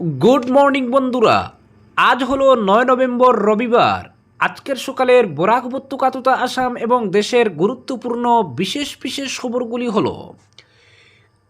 Good morning বন্ধুরা। আজ হলো নয় নভেম্বর রবিবার। আজকের সকালের বরাক উপত্যকা তথা আসাম এবং দেশের গুরুত্বপূর্ণ বিশেষ বিশেষ খবরগুলি হল,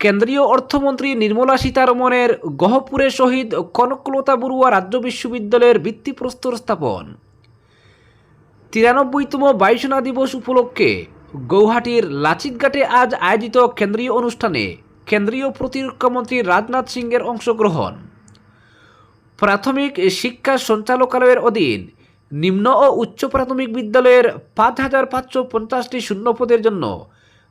কেন্দ্রীয় অর্থমন্ত্রী নির্মলা সীতারমনের গহপুরে শহীদ কনকলতা বড়ুয়া রাজ্য বিশ্ববিদ্যালয়ের ভিত্তিপ্রস্তর স্থাপন, তিরানব্বইতম বায়ুসেনা দিবস উপলক্ষে গৌহাটির লাচিতঘাটে আজ আয়োজিত কেন্দ্রীয় অনুষ্ঠানে কেন্দ্রীয় প্রতিরক্ষামন্ত্রী রাজনাথ সিংয়ের অংশগ্রহণ। প্রাথমিক শিক্ষা সঞ্চালকালয়ের অধীন নিম্ন ও উচ্চ প্রাথমিক বিদ্যালয়ের পাঁচ হাজার পাঁচশো পঞ্চাশটি শূন্যপদের জন্য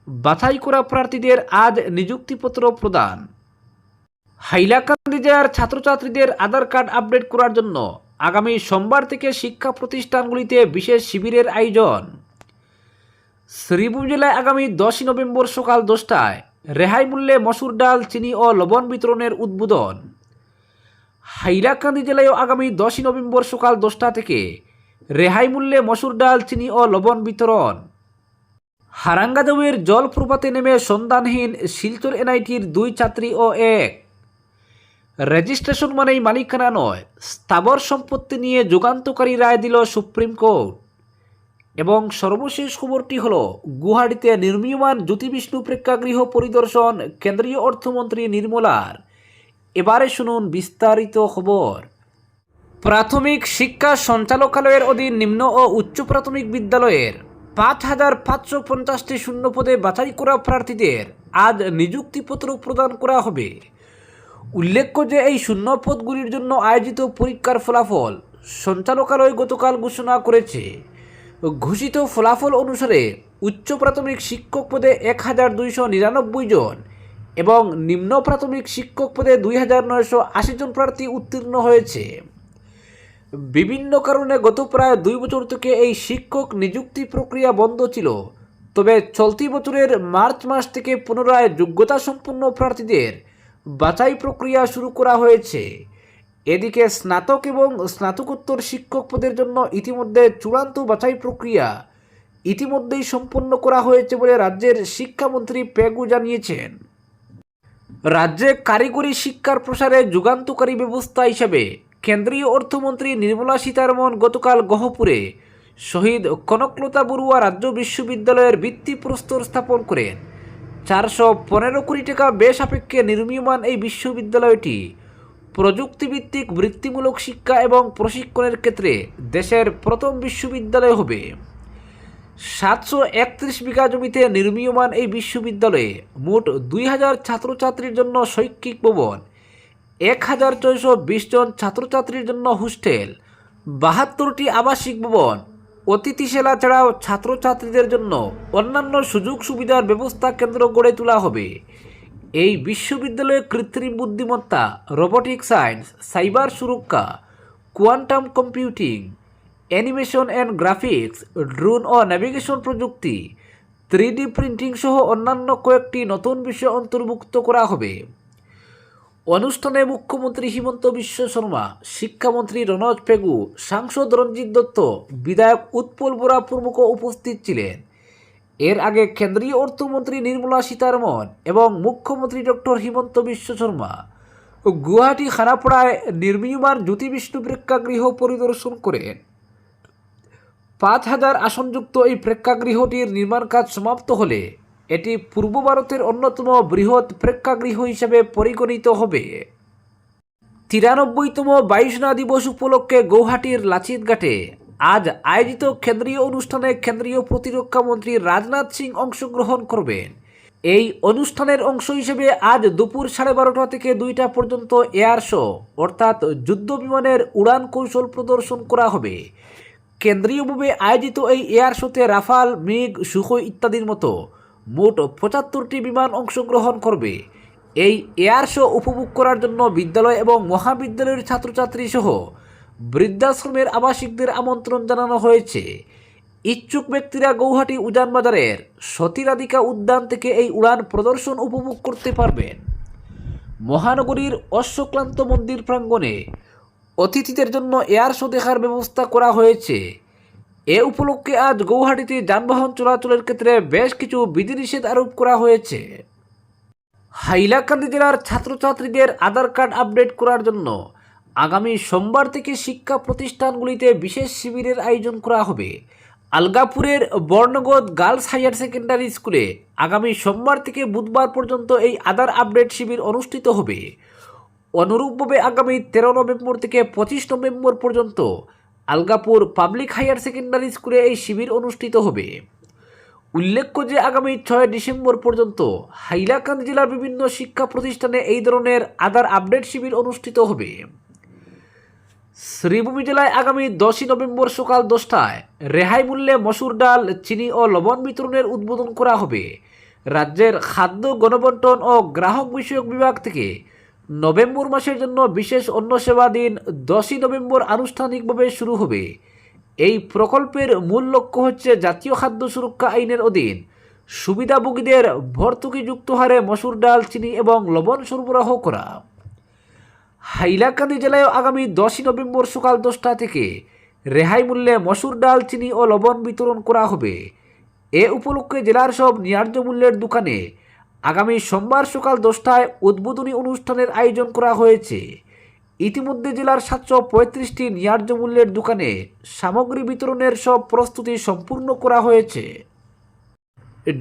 বাছাই করা প্রার্থীদের আজ নিযুক্তিপত্র প্রদান। হাইলাকান্দি জেলার ছাত্রছাত্রীদের আধার কার্ড আপডেট করার জন্য আগামী সোমবার থেকে শিক্ষা প্রতিষ্ঠানগুলিতে বিশেষ শিবিরের আয়োজন। শ্রীভূম জেলায় আগামী দশই নভেম্বর সকাল দশটায় রেহাই মূল্যে মসুর ডাল, চিনি ও লবণ বিতরণের উদ্বোধন। হাইলাকান্দি জেলায়ও আগামী দশই নভেম্বর সকাল দশটা থেকে রেহাই মূল্যে মসুর ডাল, চিনি ও লবণ বিতরণ। হারাঙ্গাজমের জল প্রপাতে নেমে সন্ধানহীন শিলচর এনআইটির দুই ছাত্রী ও এক। রেজিস্ট্রেশন মানেই মালিকানা নয়, স্থাবর সম্পত্তি নিয়ে যুগান্তকারী রায় দিল সুপ্রিম কোর্ট। এবং সর্বশেষ খবরটি হল, গুয়াহাটিতে নির্মীয়মান জ্যোতিবিষ্ণু প্রেক্ষাগৃহ পরিদর্শন কেন্দ্রীয় অর্থমন্ত্রী নির্মলার। এবারে শুনুন বিস্তারিত খবর। প্রাথমিক শিক্ষা সঞ্চালকালয়ের অধীন নিম্ন ও উচ্চ প্রাথমিক বিদ্যালয়ের পাঁচ হাজার পাঁচশো পঞ্চাশটি শূন্যপদে বাছাই করা প্রার্থীদের আজ নিযুক্তিপত্র প্রদান করা হবে। উল্লেখ্য যে এই শূন্যপদগুলির জন্য আয়োজিত পরীক্ষার ফলাফল সঞ্চালকালয় গতকাল ঘোষণা করেছে। ঘোষিত ফলাফল অনুসারে উচ্চ প্রাথমিক শিক্ষক পদে এক হাজার দুইশো নিরানব্বই জন এবং নিম্ন প্রাথমিক শিক্ষক পদে দুই হাজার নয়শো আশি জন প্রার্থী উত্তীর্ণ হয়েছে। বিভিন্ন কারণে গত প্রায় দুই বছর থেকে এই শিক্ষক নিযুক্তি প্রক্রিয়া বন্ধ ছিল। তবে চলতি বছরের মার্চ মাস থেকে পুনরায় যোগ্যতা সম্পন্ন প্রার্থীদের বাছাই প্রক্রিয়া শুরু করা হয়েছে। এদিকে স্নাতক এবং স্নাতকোত্তর শিক্ষক পদের জন্য ইতিমধ্যে চূড়ান্ত বাছাই প্রক্রিয়া ইতিমধ্যেই সম্পন্ন করা হয়েছে বলে রাজ্যের শিক্ষামন্ত্রী পেগু জানিয়েছেন। রাজ্যে কারিগরি শিক্ষার প্রসারে যুগান্তকারী ব্যবস্থা হিসেবে কেন্দ্রীয় অর্থমন্ত্রী নির্মলা সীতারমন গতকাল গহপুরে শহীদ কনকলতা বড়ুয়া রাজ্য বিশ্ববিদ্যালয়ের ভিত্তিপ্রস্তর স্থাপন করেন। চারশো পনেরো কোটি টাকা বেসাপেক্ষে নির্মীয়মান এই বিশ্ববিদ্যালয়টি প্রযুক্তিভিত্তিক বৃত্তিমূলক শিক্ষা এবং প্রশিক্ষণের ক্ষেত্রে দেশের প্রথম বিশ্ববিদ্যালয় হবে। সাতশো একত্রিশ বিঘা জমিতে নির্মীয়মান এই বিশ্ববিদ্যালয়ে মোট দুই হাজার ছাত্রছাত্রীর জন্য শৈক্ষিক ভবন, এক হাজার ছয়শো বিশ জন ছাত্রছাত্রীর জন্য হোস্টেল, বাহাত্তরটি আবাসিক ভবন অতিথিশালা ছাড়াও ছাত্রছাত্রীদের জন্য অন্যান্য সুযোগ সুবিধার ব্যবস্থা কেন্দ্র গড়ে তোলা হবে। এই বিশ্ববিদ্যালয়ে কৃত্রিম বুদ্ধিমত্তা, রোবোটিক সায়েন্স, সাইবার সুরক্ষা, quantum computing animation and graphics, drone O navigation প্রযুক্তি থ্রি ডি প্রিন্টিং সহ অন্যান্য কয়েকটি নতুন বিষয় অন্তর্ভুক্ত করা হবে। অনুষ্ঠানে মুখ্যমন্ত্রী হিমন্ত বিশ্ব শর্মা, শিক্ষামন্ত্রী রনজ পেগু, সাংসদ রঞ্জিত দত্ত, বিধায়ক উৎপল বোরা প্রমুখ উপস্থিত ছিলেন। এর আগে কেন্দ্রীয় অর্থমন্ত্রী নির্মলা সীতারমন এবং মুখ্যমন্ত্রী ডক্টর হিমন্ত বিশ্ব শর্মা। গুয়াহাটি খানাপড়ায় নির্মীয়মান জ্যোতিবিষ্ণু প্রেক্ষাগৃহ পরিদর্শন করেন। পাঁচ হাজার আসনযুক্ত এই প্রেক্ষাগৃহটির নির্মাণ কাজ সমাপ্ত হলে এটি পূর্ব ভারতের অন্যতম বৃহৎ প্রেক্ষাগৃহ হিসেবে পরিগণিত হবে। তিরানব্বইতম বায়ুসেনা দিবস উপলক্ষে গৌহাটির লাচিতঘাটে আজ আয়োজিত কেন্দ্রীয় অনুষ্ঠানে কেন্দ্রীয় প্রতিরক্ষা মন্ত্রী রাজনাথ সিং অংশগ্রহণ করবেন। এই অনুষ্ঠানের অংশ হিসেবে আজ দুপুর সাড়ে বারোটা থেকে দুইটা পর্যন্ত এয়ার শো, অর্থাৎ যুদ্ধ বিমানের উড়ান কৌশল প্রদর্শন করা হবে। কেন্দ্রীয়ভাবে আয়োজিত এই এয়ার শোতে রাফাল মিগ সুখোই ইত্যাদির মতো মোট পঁচাত্তরটি বিমান অংশগ্রহণ করবে। এই এয়ার শো উপভোগ করার জন্য বিদ্যালয় এবং মহাবিদ্যালয়ের ছাত্রছাত্রী সহ বৃদ্ধাশ্রমের আবাসিকদের আমন্ত্রণ জানানো হয়েছে। ইচ্ছুক ব্যক্তিরা গৌহাটি উজান বাজারের সতীরাধিকা উদ্যান থেকে এই উড়ান প্রদর্শন উপভোগ করতে পারবেন। মহানগরীর অশ্বক্লান্ত মন্দির প্রাঙ্গণে অতিথিদের জন্য এয়ার শো দেখার ব্যবস্থা করা হয়েছে। এ উপলক্ষে আজ গৌহাটিতে যানবাহন চলাচলের ক্ষেত্রে বেশ কিছু বিধিনিষেধ আরোপ করা হয়েছে। হাইলাকান্দি জেলার ছাত্রছাত্রীদের আধার কার্ড আপডেট করার জন্য আগামী সোমবার থেকে শিক্ষা প্রতিষ্ঠানগুলিতে বিশেষ শিবিরের আয়োজন করা হবে। আলগাপুরের বর্ণগত গার্লস হায়ার সেকেন্ডারি স্কুলে আগামী সোমবার থেকে বুধবার পর্যন্ত এই আধার আপডেট শিবির অনুষ্ঠিত হবে। অনুরূপভাবে আগামী তেরো নভেম্বর থেকে পঁচিশ নভেম্বর পর্যন্ত আলগাপুর পাবলিক হায়ার সেকেন্ডারি স্কুলে এই শিবির অনুষ্ঠিত হবে। উল্লেখ্য যে আগামী ছয় ডিসেম্বর পর্যন্ত হাইলাকান্দি জেলার বিভিন্ন শিক্ষা প্রতিষ্ঠানে এই ধরনের আধার আপডেট শিবির অনুষ্ঠিত হবে। শ্রীভূমি জেলায় আগামী দশই নভেম্বর সকাল দশটায় রেহাই মূল্যে মসুর ডাল, চিনি ও লবণ বিতরণের উদ্বোধন করা হবে। রাজ্যের খাদ্য, গণবন্টন ও গ্রাহক বিষয়ক বিভাগ থেকে নভেম্বর মাসের জন্য বিশেষ অন্য সেবা দিন দশই নভেম্বর আনুষ্ঠানিকভাবে শুরু হবে। এই প্রকল্পের মূল লক্ষ্য হচ্ছে জাতীয় খাদ্য সুরক্ষা আইনের অধীন। সুবিধাভোগীদের ভর্তুকিযুক্ত হারে মসুর ডাল, চিনি এবং লবণ সরবরাহ করা। হাইলাকান্দি জেলায় আগামী দশই নভেম্বর সকাল দশটা থেকে রেহাই মূল্যে মসুর ডাল, চিনি ও লবণ বিতরণ করা হবে। এ উপলক্ষে জেলার সব ন্যায্য মূল্যের দোকানে আগামী সোমবার সকাল দশটায় উদ্বোধনী অনুষ্ঠানের আয়োজন করা হয়েছে। ইতিমধ্যে জেলার সাতশো পঁয়ত্রিশটি ন্যায্য মূল্যের দোকানে সামগ্রী বিতরণের সব প্রস্তুতি সম্পূর্ণ করা হয়েছে।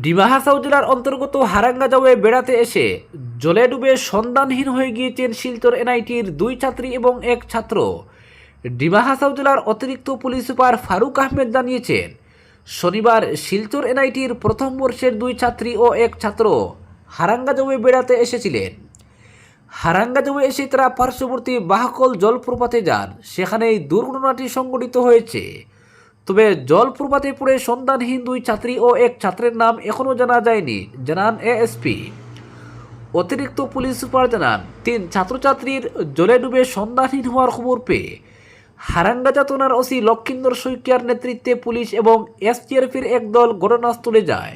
ডিমা হাসাও জেলার অন্তর্গত হারাঙ্গাজাওয়ে বেড়াতে এসে জলে ডুবে সন্ধানহীন হয়ে গিয়েছেন শিলচর এনআইটির দুই ছাত্রী এবং এক ছাত্র। ডিমা হাসাও জেলার অতিরিক্ত পুলিশ সুপার ফারুক আহমেদ জানিয়েছেন, শনিবার শিলচর এনআইটির প্রথম বর্ষের দুই ছাত্রী ও এক ছাত্র। হারাঙ্গাজাওয়ে বেড়াতে এসেছিলেন। হারাঙ্গাজাওয়ে এসে তারা পার্শ্ববর্তী বাহাকল জলপ্রপাতে যান। সেখানে এই দুর্ঘটনাটি সংঘটিত হয়েছে। তবে জলপ্রপাতে পড়ে সন্ধানহীন দুই ছাত্রী ও এক ছাত্রের নাম এখনও জানা যায়নি, জানান এএসপি। অতিরিক্ত পুলিশ সুপার জানান, তিন ছাত্রছাত্রীর জলে ডুবে সন্ধানহীন হওয়ার খবর পেয়ে হারাঙ্গাজা থানার ওসি লক্ষিন্দর শইকিয়ার নেতৃত্বে পুলিশ এবং এসটিএফের এক দল ঘটনাস্থলে যায়।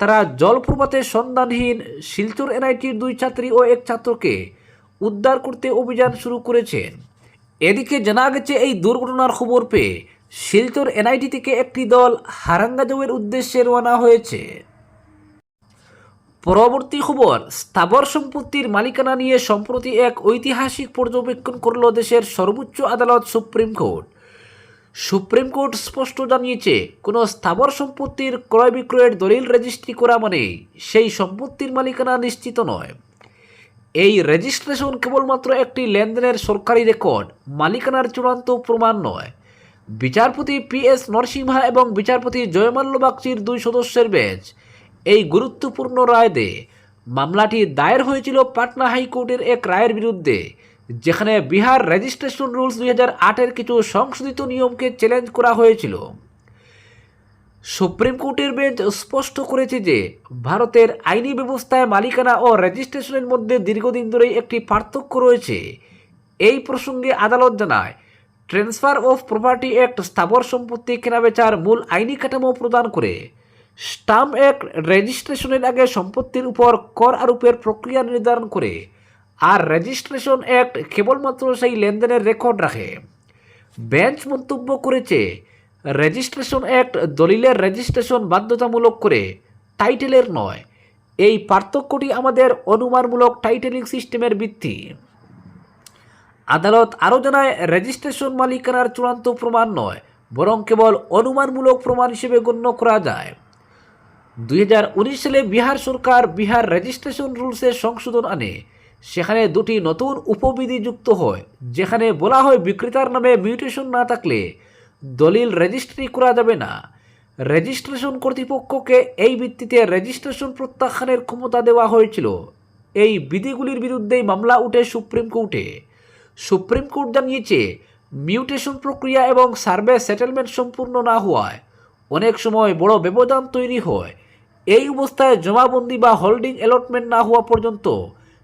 তারা জলপ্রপাতে সন্ধানহীন শিলচর এনআইটির দুই ছাত্রী ও এক ছাত্রকে উদ্ধার করতে অভিযান শুরু করেছেন। এদিকে জানা গেছে, এই দুর্ঘটনার খবর পেয়ে শিলচর এনআইটি থেকে একটি দল হারাঙ্গাজের উদ্দেশ্যে রওনা হয়েছে। পরবর্তী খবর, স্থাবর সম্পত্তির মালিকানা নিয়ে সম্প্রতি এক ঐতিহাসিক পর্যবেক্ষণ করল দেশের সর্বোচ্চ আদালত সুপ্রিম কোর্ট। সুপ্রিম কোর্ট স্পষ্ট জানিয়েছে, কোনো স্থাবর সম্পত্তির ক্রয় বিক্রয়ের দলিল রেজিস্ট্রি করা মানে সেই সম্পত্তির মালিকানা নিশ্চিত নয়। এই রেজিস্ট্রেশন কেবলমাত্র একটি লেনদেনের সরকারি রেকর্ড, মালিকানার চূড়ান্ত প্রমাণ নয়। বিচারপতি পি এস নরসিংহা এবং বিচারপতি জয়মাল্য বাগচির দুই সদস্যের বেঞ্চ এই গুরুত্বপূর্ণ রায় দেয়। মামলাটি দায়ের হয়েছিল পাটনা হাইকোর্টের এক রায়ের বিরুদ্ধে। যেখানে বিহার রেজিস্ট্রেশন রুলস দুই হাজার আটের কিছু সংশোধিত নিয়মকে চ্যালেঞ্জ করা হয়েছিল। সুপ্রিম কোর্টের বেঞ্চ স্পষ্ট করেছে যে, ভারতের আইনি ব্যবস্থায় মালিকানা ও রেজিস্ট্রেশনের মধ্যে দীর্ঘদিন ধরেই একটি পার্থক্য রয়েছে। এই প্রসঙ্গে আদালত জানায় ট্রান্সফার অফ প্রপার্টি অ্যাক্ট স্থাবর সম্পত্তি কেনাবেচার মূল আইনি কাঠামো প্রদান করে স্টাম্প অ্যাক্ট রেজিস্ট্রেশনের আগে সম্পত্তির উপর কর আরোপের প্রক্রিয়া নির্ধারণ করে আর রেজিস্ট্রেশন অ্যাক্ট কেবলমাত্র সেই লেনদেনের রেকর্ড রাখে। বেঞ্চ মন্তব্য করেছে রেজিস্ট্রেশন অ্যাক্ট দলিলের রেজিস্ট্রেশন বাধ্যতামূলক করে টাইটেলের নয়। এই পার্থক্যটি আমাদের অনুমানমূলক টাইটেলিং সিস্টেমের ভিত্তি। আদালত আরও জানায় রেজিস্ট্রেশন মালিকানার চূড়ান্ত প্রমাণ নয়, বরং কেবল অনুমানমূলক প্রমাণ হিসেবে গণ্য করা যায়। দু হাজার উনিশ সালে বিহার সরকার বিহার রেজিস্ট্রেশন রুলসে সংশোধন আনে। সেখানে দুটি নতুন উপবিধি যুক্ত হয়, যেখানে বলা হয় বিক্রেতার নামে মিউটেশন না থাকলে দলিল রেজিস্ট্রি করা যাবে না। রেজিস্ট্রেশন কর্তৃপক্ষকে এই ভিত্তিতে রেজিস্ট্রেশন প্রত্যাখ্যানের ক্ষমতা দেওয়া হয়েছিল। এই বিধিগুলির বিরুদ্ধেই মামলা উঠে সুপ্রিম কোর্টে। সুপ্রিম কোর্ট জানিয়েছে, মিউটেশন প্রক্রিয়া এবং সার্ভে সেটেলমেন্ট সম্পূর্ণ না হওয়ায় অনেক সময় বড় ব্যবধান তৈরি হয়। এই অবস্থায় জমাবন্দি বা হোল্ডিং অ্যালটমেন্ট না হওয়া পর্যন্ত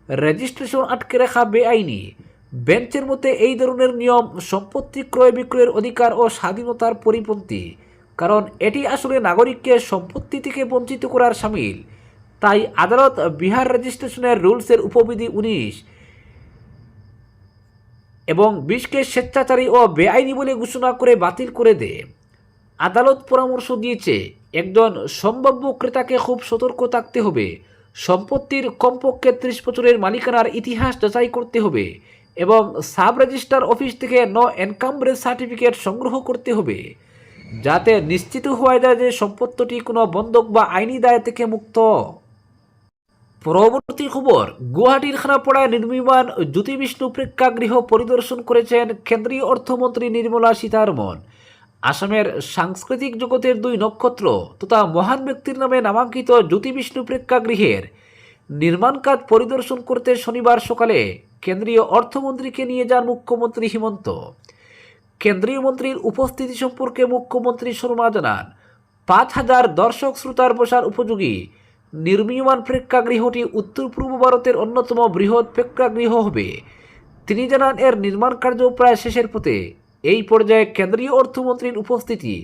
রেজিস্ট্রেশন আটকে রাখা বেআইনি। বেঞ্চের মতে এই ধরনের নিয়ম সম্পত্তি ক্রয় বিক্রয়ের অধিকার ও স্বাধীনতার পরিপন্থী। কারণ এটি আসলে নাগরিককে সম্পত্তি থেকে বঞ্চিত করার সামিল। তাই আদালত বিহার রেজিস্ট্রেশনের রুলসের উপবিধি উনিশ এবং বিশকে স্বেচ্ছাচারী ও বেআইনি বলে ঘোষণা করে বাতিল করে দেয় আদালত পরামর্শ দিয়েছে, একজন সম্ভাব্য ক্রেতাকে খুব সতর্ক থাকতে হবে। সম্পত্তির কমপক্ষে ত্রিশ বছরের মালিকানার ইতিহাস যাচাই করতে হবে এবং সাব রেজিস্ট্রার অফিস থেকে ন এনকামব্রেজ সার্টিফিকেট সংগ্রহ করতে হবে, যাতে নিশ্চিত হওয়া যায় যে সম্পত্তিটি কোনো বন্ধক বা আইনি দায় থেকে মুক্ত। পরবর্তী খবর, গুয়াহাটির খানাপাড়ায় নির্মীয়মান জ্যোতি বিষ্ণু প্রেক্ষাগৃহ পরিদর্শন করেছেন কেন্দ্রীয় অর্থমন্ত্রী নির্মলা সীতারমন আসামের সাংস্কৃতিক জগতের দুই নক্ষত্র তথা মহান ব্যক্তির নামে নামাঙ্কিত জ্যোতি বিষ্ণু প্রেক্ষাগৃহের নির্মাণ কাজ পরিদর্শন করতে শনিবার সকালে কেন্দ্রীয় অর্থমন্ত্রীকে নিয়ে যান মুখ্যমন্ত্রী হিমন্ত। কেন্দ্রীয় মন্ত্রীর উপস্থিতি সম্পর্কে মুখ্যমন্ত্রী শর্মা জানান, পাঁচ হাজার দর্শক শ্রোতার বসার উপযোগী নির্মীয়মান প্রেক্ষাগৃহটি উত্তর পূর্ব ভারতের অন্যতম বৃহৎ প্রেক্ষাগৃহ হবে। তিনি জানান, এর নির্মাণ কার্য প্রায় শেষের পথে এই পর্যায়ে কেন্দ্রীয় অর্থমন্ত্রীর উপস্থিতি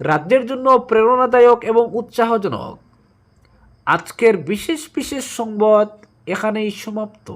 রাজ্যের জন্য প্রেরণাদায়ক এবং উৎসাহজনক। আজকের বিশেষ বিশেষ সংবাদ এখানেই সমাপ্ত।